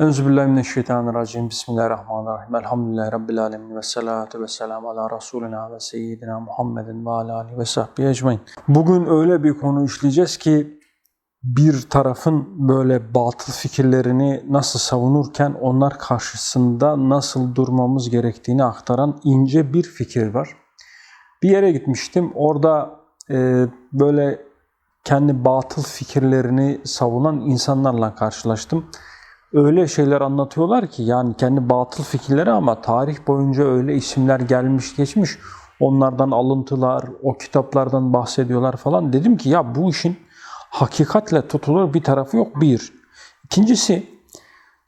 Euzubillahimineşşeytanirracim. Bismillahirrahmanirrahim. Elhamdülillahi Rabbil alemin. Ve salatu ve selamu ala Resulina ve seyyidina Muhammedin ve ala ve sahbihi ecmain. Bugün öyle bir konu işleyeceğiz ki bir tarafın böyle batıl fikirlerini nasıl savunurken onlar karşısında nasıl durmamız gerektiğini aktaran ince bir fikir var. Bir yere gitmiştim. Orada e, böyle kendi batıl fikirlerini savunan insanlarla karşılaştım. Öyle şeyler anlatıyorlar ki yani kendi batıl fikirleri ama tarih boyunca öyle isimler gelmiş geçmiş. Onlardan alıntılar, o kitaplardan bahsediyorlar falan. Dedim ki ya bu işin hakikatle tutulur bir tarafı yok bir. İkincisi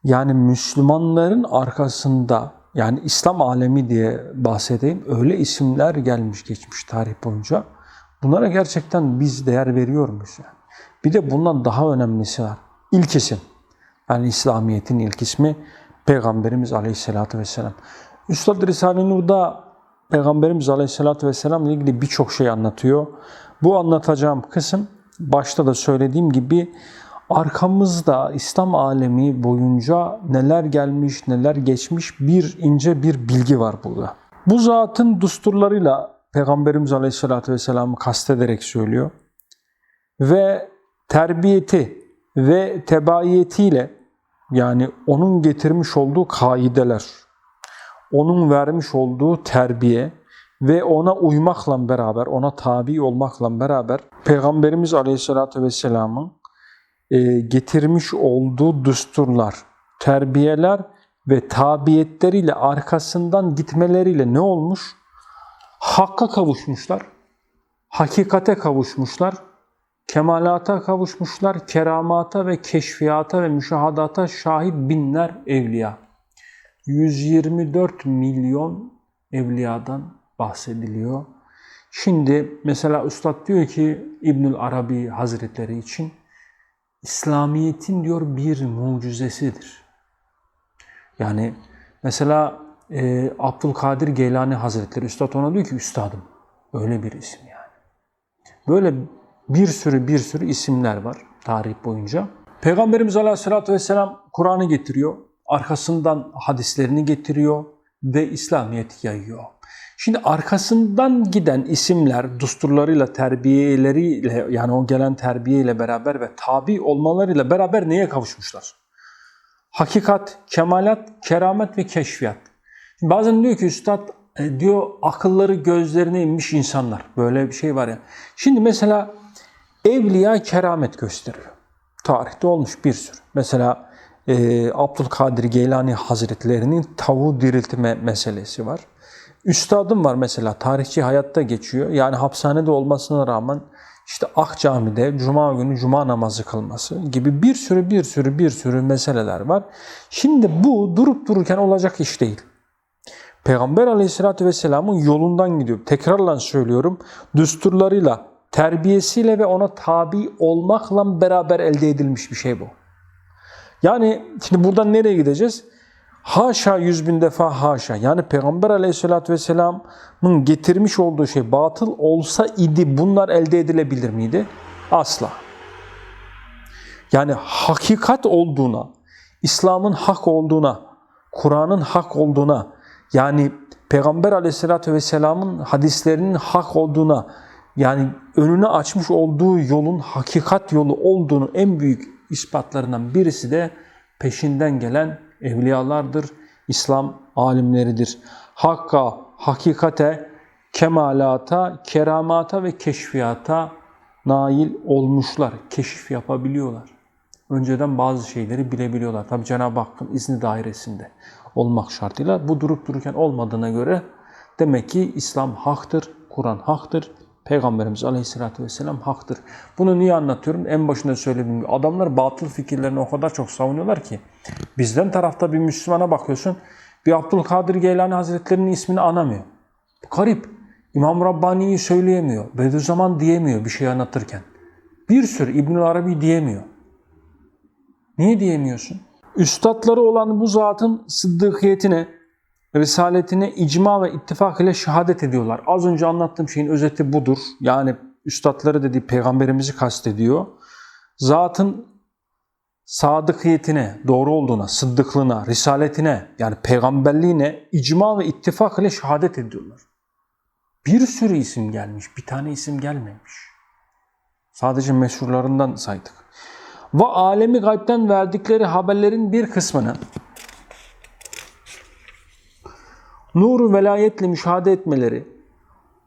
yani Müslümanların arkasında yani İslam alemi diye bahsedeyim öyle isimler gelmiş geçmiş tarih boyunca. Bunlara gerçekten biz değer veriyor muyuz? Yani? Bir de bundan daha önemlisi var. İlk isim. Yani İslamiyet'in ilk ismi Peygamberimiz Aleyhisselatü Vesselam. Üstad Risale-i Nur'da Peygamberimiz Aleyhisselatü Vesselam ile ilgili birçok şey anlatıyor. Bu anlatacağım kısım başta da söylediğim gibi arkamızda İslam alemi boyunca neler gelmiş, neler geçmiş bir ince bir bilgi var burada. Bu zatın dusturlarıyla Peygamberimiz Aleyhisselatü Vesselam'ı kastederek söylüyor. Ve terbiyeti ve tebaiyetiyle yani onun getirmiş olduğu kaideler, onun vermiş olduğu terbiye ve ona uymakla beraber, ona tabi olmakla beraber Peygamberimiz Aleyhisselatü Vesselam'ın e, getirmiş olduğu düsturlar, terbiyeler ve tabiyetleriyle arkasından gitmeleriyle ne olmuş? Hakka kavuşmuşlar, hakikate kavuşmuşlar, kemalata kavuşmuşlar, keramata ve keşfiyata ve müşahadata şahit binler evliya. 124 milyon evliyadan bahsediliyor. Şimdi mesela Üstad diyor ki İbnül Arabi Hazretleri için İslamiyet'in diyor bir mucizesidir. Yani mesela e, Abdülkadir Geylani Hazretleri Üstad ona diyor ki Üstadım öyle bir isim yani. Böyle bir sürü bir sürü isimler var tarih boyunca. Peygamberimiz Aleyhisselatü Vesselam Kur'an'ı getiriyor. Arkasından hadislerini getiriyor ve İslamiyet'i yayıyor. Şimdi arkasından giden isimler dusturlarıyla, terbiyeleriyle yani o gelen terbiyeyle beraber ve tabi olmalarıyla beraber neye kavuşmuşlar? Hakikat, kemalat, keramet ve keşfiyat. Şimdi bazen diyor ki üstad e, diyor akılları gözlerine inmiş insanlar. Böyle bir şey var ya. Şimdi mesela evliya keramet gösteriyor. Tarihte olmuş bir sürü. Mesela e, Abdülkadir Geylani Hazretlerinin tavuğu diriltme meselesi var. Üstadım var mesela tarihçi hayatta geçiyor. Yani hapishanede olmasına rağmen işte Ak Cami'de cuma günü cuma namazı kılması gibi bir sürü bir sürü bir sürü meseleler var. Şimdi bu durup dururken olacak iş değil. Peygamber aleyhissalatü vesselamın yolundan gidiyor. Tekrarla söylüyorum. Düsturlarıyla, terbiyesiyle ve ona tabi olmakla beraber elde edilmiş bir şey bu. Yani şimdi buradan nereye gideceğiz? Haşa yüz bin defa haşa. Yani Peygamber aleyhissalatü vesselamın getirmiş olduğu şey batıl olsa idi bunlar elde edilebilir miydi? Asla. Yani hakikat olduğuna, İslam'ın hak olduğuna, Kur'an'ın hak olduğuna, yani Peygamber aleyhissalatü vesselamın hadislerinin hak olduğuna, yani önüne açmış olduğu yolun hakikat yolu olduğunu en büyük ispatlarından birisi de peşinden gelen evliyalardır, İslam alimleridir. Hakka, hakikate, kemalata, keramata ve keşfiyata nail olmuşlar, keşif yapabiliyorlar. Önceden bazı şeyleri bilebiliyorlar. Tabi Cenab-ı Hakk'ın izni dairesinde olmak şartıyla bu durup dururken olmadığına göre demek ki İslam haktır, Kur'an haktır, Peygamberimiz Aleyhisselatü Vesselam haktır. Bunu niye anlatıyorum? En başında söylediğim gibi adamlar batıl fikirlerini o kadar çok savunuyorlar ki bizden tarafta bir Müslümana bakıyorsun bir Abdülkadir Geylani Hazretleri'nin ismini anamıyor. Garip. İmam Rabbani'yi söyleyemiyor. Bediüzzaman diyemiyor bir şey anlatırken. Bir sürü İbnül Arabi diyemiyor. Niye diyemiyorsun? Üstadları olan bu zatın sıddıkiyetine, risaletine icma ve ittifak ile şehadet ediyorlar. Az önce anlattığım şeyin özeti budur. Yani üstadları dediği peygamberimizi kastediyor. Zatın sadıkiyetine, doğru olduğuna, sıddıklığına, risaletine yani peygamberliğine icma ve ittifak ile şehadet ediyorlar. Bir sürü isim gelmiş, bir tane isim gelmemiş. Sadece meşhurlarından saydık. Ve alemi gaybden verdikleri haberlerin bir kısmını nuru velayetle müşahede etmeleri,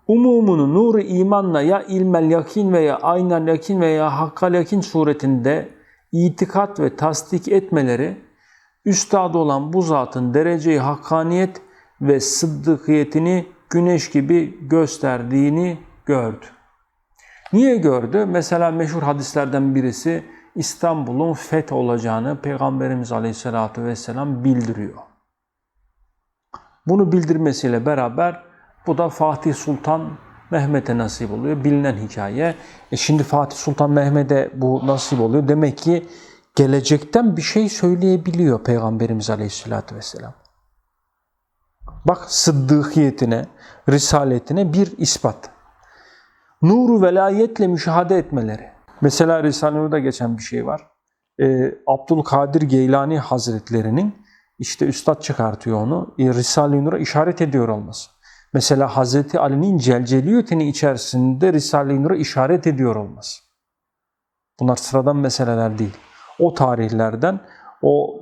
umumunu nuru imanla ya ilmel yakin veya aynel yakin veya hakkal yakin suretinde itikat ve tasdik etmeleri, üstad olan bu zatın dereceyi hakkaniyet ve sıddıkiyetini güneş gibi gösterdiğini gördü. Niye gördü? Mesela meşhur hadislerden birisi İstanbul'un feth olacağını Peygamberimiz Aleyhisselatü Vesselam bildiriyor. Bunu bildirmesiyle beraber bu da Fatih Sultan Mehmet'e nasip oluyor. Bilinen hikaye. E şimdi Fatih Sultan Mehmet'e bu nasip oluyor. Demek ki gelecekten bir şey söyleyebiliyor Peygamberimiz Aleyhisselatü Vesselam. Bak sıddıkiyetine, risaletine bir ispat. Nuru velayetle müşahede etmeleri. Mesela Risale-i geçen bir şey var. Ee, Abdülkadir Geylani Hazretlerinin işte üstad çıkartıyor onu. E, Risale-i Nur'a işaret ediyor olması. Mesela Hazreti Ali'nin celceliyetini içerisinde Risale-i Nur'a işaret ediyor olması. Bunlar sıradan meseleler değil. O tarihlerden o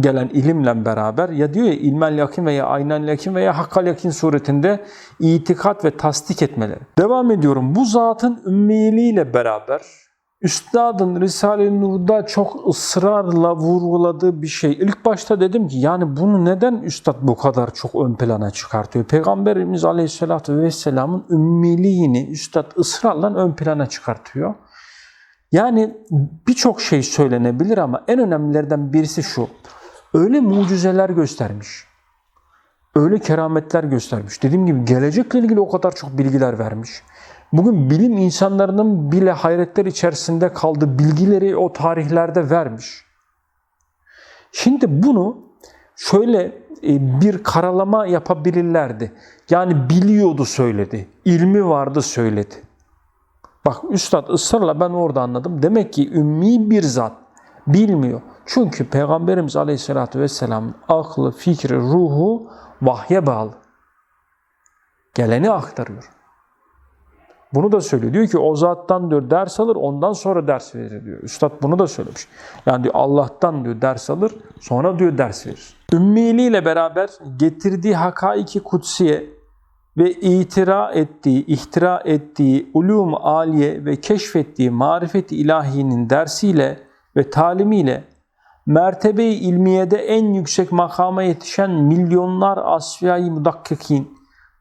gelen ilimle beraber ya diyor ya ilmel yakin veya aynen yakin veya hakkal yakin suretinde itikat ve tasdik etmeleri. Devam ediyorum. Bu zatın ümmiliğiyle beraber Üstadın Risale-i Nur'da çok ısrarla vurguladığı bir şey. İlk başta dedim ki yani bunu neden Üstad bu kadar çok ön plana çıkartıyor? Peygamberimiz Aleyhisselatü Vesselam'ın ümmiliğini Üstad ısrarla ön plana çıkartıyor. Yani birçok şey söylenebilir ama en önemlilerden birisi şu. Öyle mucizeler göstermiş. Öyle kerametler göstermiş. Dediğim gibi gelecekle ilgili o kadar çok bilgiler vermiş. Bugün bilim insanlarının bile hayretler içerisinde kaldığı bilgileri o tarihlerde vermiş. Şimdi bunu şöyle e, bir karalama yapabilirlerdi. Yani biliyordu söyledi, ilmi vardı söyledi. Bak üstad ısrarla ben orada anladım. Demek ki ümmi bir zat bilmiyor. Çünkü Peygamberimiz Aleyhisselatü Vesselam'ın aklı, fikri, ruhu vahye bağlı. Geleni aktarıyor. Bunu da söylüyor. Diyor ki o zattan diyor ders alır ondan sonra ders verir diyor. Üstad bunu da söylemiş. Yani diyor Allah'tan diyor ders alır sonra diyor ders verir. Ümmiliğiyle beraber getirdiği hakaiki kutsiye ve itira ettiği, ihtira ettiği ulum aliye ve keşfettiği marifet ilahinin dersiyle ve talimiyle mertebe-i ilmiyede en yüksek makama yetişen milyonlar asfiyayı mudakkikin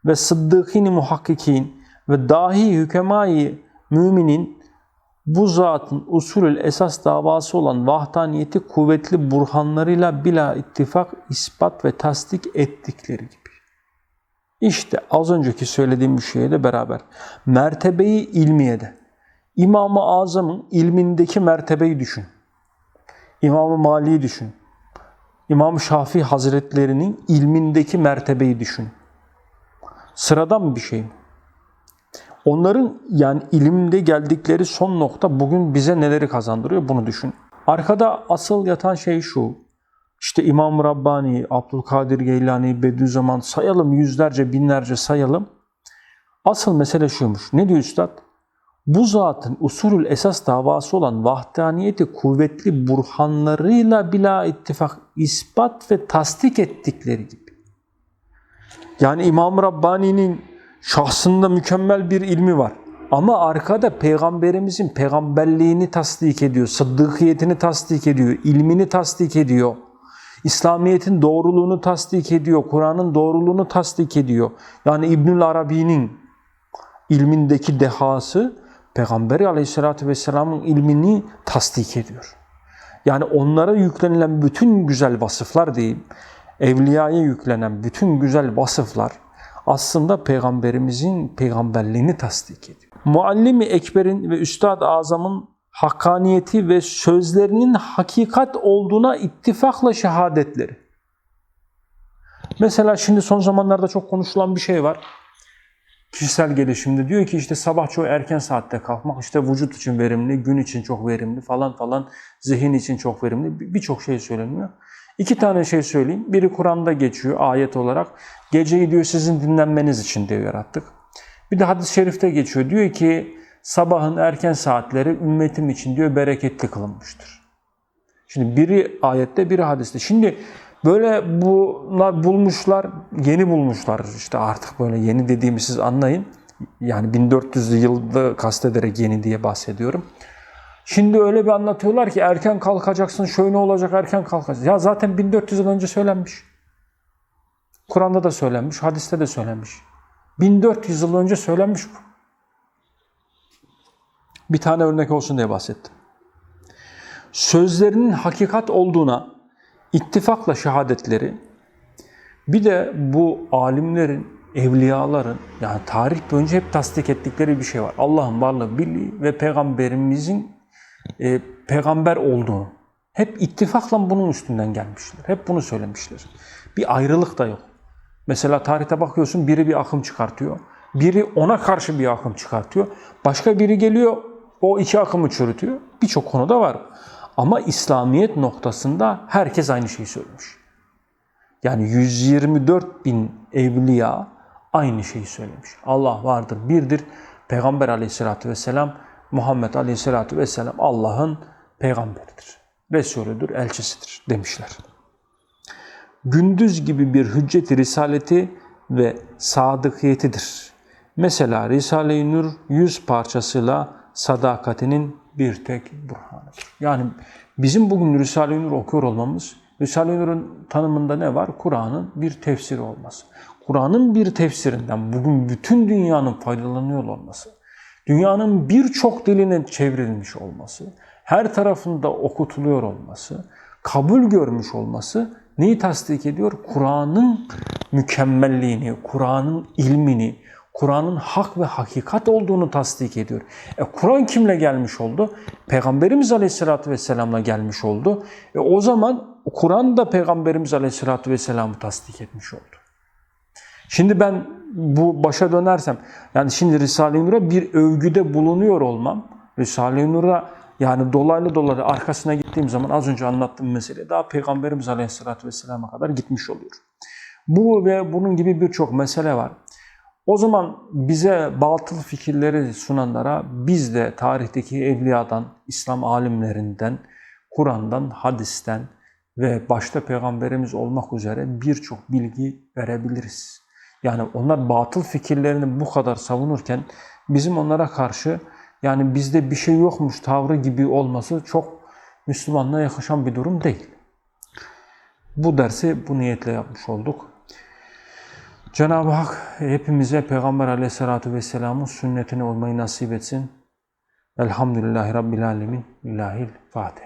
ve sıddıkini muhakkikin ve dahi hükemai müminin bu zatın usulül esas davası olan vahdaniyeti kuvvetli burhanlarıyla bila ittifak, ispat ve tasdik ettikleri gibi. İşte az önceki söylediğim bir şeyle beraber mertebeyi ilmiyede, İmam-ı Azam'ın ilmindeki mertebeyi düşün. İmam-ı Mali'yi düşün. İmam Şafii Hazretlerinin ilmindeki mertebeyi düşün. Sıradan bir şey mi? Onların yani ilimde geldikleri son nokta bugün bize neleri kazandırıyor bunu düşün. Arkada asıl yatan şey şu. İşte İmam Rabbani, Abdülkadir Geylani, Bediüzzaman sayalım yüzlerce binlerce sayalım. Asıl mesele şuymuş. Ne diyor üstad? Bu zatın usulül esas davası olan vahdaniyeti kuvvetli burhanlarıyla bila ittifak ispat ve tasdik ettikleri gibi. Yani İmam Rabbani'nin şahsında mükemmel bir ilmi var. Ama arkada peygamberimizin peygamberliğini tasdik ediyor, sıddıkiyetini tasdik ediyor, ilmini tasdik ediyor. İslamiyet'in doğruluğunu tasdik ediyor, Kur'an'ın doğruluğunu tasdik ediyor. Yani İbnül Arabi'nin ilmindeki dehası Peygamberi Aleyhisselatü Vesselam'ın ilmini tasdik ediyor. Yani onlara yüklenilen bütün güzel vasıflar diyeyim, evliyaya yüklenen bütün güzel vasıflar aslında Peygamberimizin peygamberliğini tasdik ediyor. Muallimi Ekber'in ve Üstad-ı Azam'ın hakkaniyeti ve sözlerinin hakikat olduğuna ittifakla şehadetleri. Mesela şimdi son zamanlarda çok konuşulan bir şey var. kişisel gelişimde diyor ki işte sabah çok erken saatte kalkmak işte vücut için verimli, gün için çok verimli falan falan, zihin için çok verimli Bir- birçok şey söyleniyor. İki tane şey söyleyeyim. Biri Kur'an'da geçiyor ayet olarak. Geceyi diyor sizin dinlenmeniz için diyor yarattık. Bir de hadis-i şerifte geçiyor. Diyor ki sabahın erken saatleri ümmetim için diyor bereketli kılınmıştır. Şimdi biri ayette biri hadiste. Şimdi böyle bunlar bulmuşlar, yeni bulmuşlar işte artık böyle yeni dediğimi siz anlayın. Yani 1400'lü yılda kastederek yeni diye bahsediyorum. Şimdi öyle bir anlatıyorlar ki erken kalkacaksın, şöyle olacak, erken kalkacaksın. Ya zaten 1400 yıl önce söylenmiş. Kur'an'da da söylenmiş, hadiste de söylenmiş. 1400 yıl önce söylenmiş bu. Bir tane örnek olsun diye bahsettim. Sözlerinin hakikat olduğuna ittifakla şehadetleri, bir de bu alimlerin, evliyaların yani tarih boyunca hep tasdik ettikleri bir şey var. Allah'ın varlığı, birliği ve peygamberimizin e, peygamber olduğunu. Hep ittifakla bunun üstünden gelmişler. Hep bunu söylemişler. Bir ayrılık da yok. Mesela tarihte bakıyorsun biri bir akım çıkartıyor. Biri ona karşı bir akım çıkartıyor. Başka biri geliyor o iki akımı çürütüyor. Birçok konuda var. Ama İslamiyet noktasında herkes aynı şeyi söylemiş. Yani 124 bin evliya aynı şeyi söylemiş. Allah vardır, birdir. Peygamber aleyhissalatü vesselam, Muhammed aleyhissalatü vesselam Allah'ın peygamberidir. Resulüdür, elçisidir demişler. Gündüz gibi bir hüccet-i risaleti ve sadıkiyetidir. Mesela Risale-i Nur yüz parçasıyla sadakatinin bir tek burhanıdır. Yani bizim bugün Risale-i Nur okuyor olmamız, Risale-i Nur'un tanımında ne var? Kur'an'ın bir tefsiri olması. Kur'an'ın bir tefsirinden bugün bütün dünyanın faydalanıyor olması, dünyanın birçok diline çevrilmiş olması, her tarafında okutuluyor olması, kabul görmüş olması neyi tasdik ediyor? Kur'an'ın mükemmelliğini, Kur'an'ın ilmini, Kur'an'ın hak ve hakikat olduğunu tasdik ediyor. E, Kur'an kimle gelmiş oldu? Peygamberimiz Aleyhisselatü Vesselam'la gelmiş oldu. E, o zaman Kur'an da Peygamberimiz Aleyhisselatü Vesselam'ı tasdik etmiş oldu. Şimdi ben bu başa dönersem, yani şimdi Risale-i Nur'a bir övgüde bulunuyor olmam, Risale-i Nur'a yani dolaylı dolaylı arkasına gittiğim zaman az önce anlattığım mesele daha Peygamberimiz Aleyhisselatü Vesselam'a kadar gitmiş oluyor. Bu ve bunun gibi birçok mesele var. O zaman bize batıl fikirleri sunanlara biz de tarihteki evliyadan, İslam alimlerinden, Kur'an'dan, hadisten ve başta peygamberimiz olmak üzere birçok bilgi verebiliriz. Yani onlar batıl fikirlerini bu kadar savunurken bizim onlara karşı yani bizde bir şey yokmuş tavrı gibi olması çok Müslümanlığa yakışan bir durum değil. Bu dersi bu niyetle yapmış olduk. Cenab-ı Hak hepimize Peygamber aleyhissalatu vesselamın sünnetine olmayı nasip etsin. Elhamdülillahi Rabbil alemin. Lillahil Fatiha.